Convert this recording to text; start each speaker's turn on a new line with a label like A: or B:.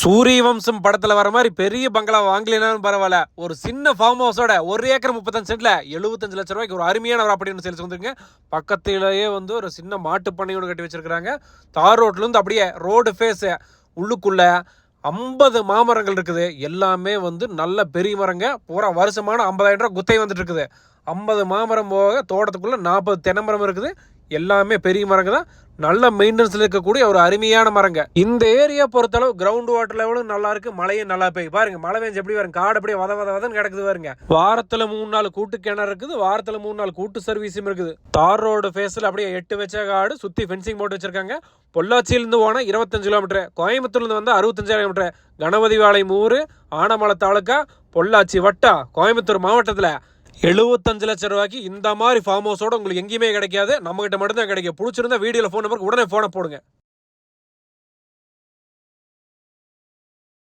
A: சூரிய வம்சம் படத்துல வர மாதிரி பெரிய பங்களா வாங்கலினாலும் பரவாயில்ல. ஒரு சின்ன ஃபார்ம் ஹவுஸோட ஒரு ஏக்கர் முப்பத்தஞ்சு சென்ட்ல எழுபத்தஞ்சு லட்ச ரூபாய்க்கு ஒரு அருமையான ஒரு அப்படின்னு சொல்லி வந்துருங்க பக்கத்திலேயே வந்து ஒரு சின்ன மாட்டு ஒன்று கட்டி வச்சிருக்காங்க தார் ரோட்ல இருந்து அப்படியே ரோடு ஃபேஸ் உள்ளுக்குள்ள ஐம்பது மாமரங்கள் இருக்குது. எல்லாமே வந்து நல்ல பெரிய மரங்க. பூரா வருஷமான ஐம்பதாயிரம் ரூபாய் குத்தை வந்துட்டு இருக்குது. ஐம்பது மாமரம் போக தோட்டத்துக்குள்ள நாற்பது தென்னை மரம் இருக்குது. எல்லாமே பெரிய மரங்க தான். நல்ல மெயின்டெனன்ஸில் இருக்கக்கூடிய ஒரு அருமையான மரங்க. இந்த ஏரியா பொறுத்தளவு கிரவுண்ட் வாட்டர் லெவலும் நல்லா இருக்கு. மழையும் நல்லா பெய்யும் பாருங்க மழை பெஞ்சு எப்படி வரும் காடு அப்படியே வத வத வதன்னு கிடக்குது பாருங்க. வாரத்துல மூணு நாள் கூட்டு கிணறு இருக்குது. வாரத்துல மூணு நாள் கூட்டு சர்வீஸும் இருக்குது. தார் ரோடு ஃபேஸில் அப்படியே எட்டு வச்ச காடு சுற்றி ஃபென்சிங் போட்டு வச்சிருக்காங்க. பொள்ளாச்சியிலிருந்து போனால் இருபத்தஞ்சு கிலோமீட்டர் கோயம்புத்தூர்லேருந்து வந்தால் அறுபத்தஞ்சு கிலோமீட்டர் கணபதி வாளை மூறு ஆனமலை தாலுக்கா பொள்ளாச்சி வட்டா கோயம்புத்தூர் மாவட்டத்தில். எழுபத்தஞ்சு லட்ச ரூபாய்க்கு இந்த மாதிரி ஃபார்ம் ஹவுஸோட உங்களுக்கு எங்கேயுமே கிடைக்காது. நம்மகிட்ட மட்டும்தான் கிடைக்கும். பிடிச்சிருந்தா வீடியோவில் ஃபோன் நம்பருக்கு உடனே ஃபோனை போடுங்க.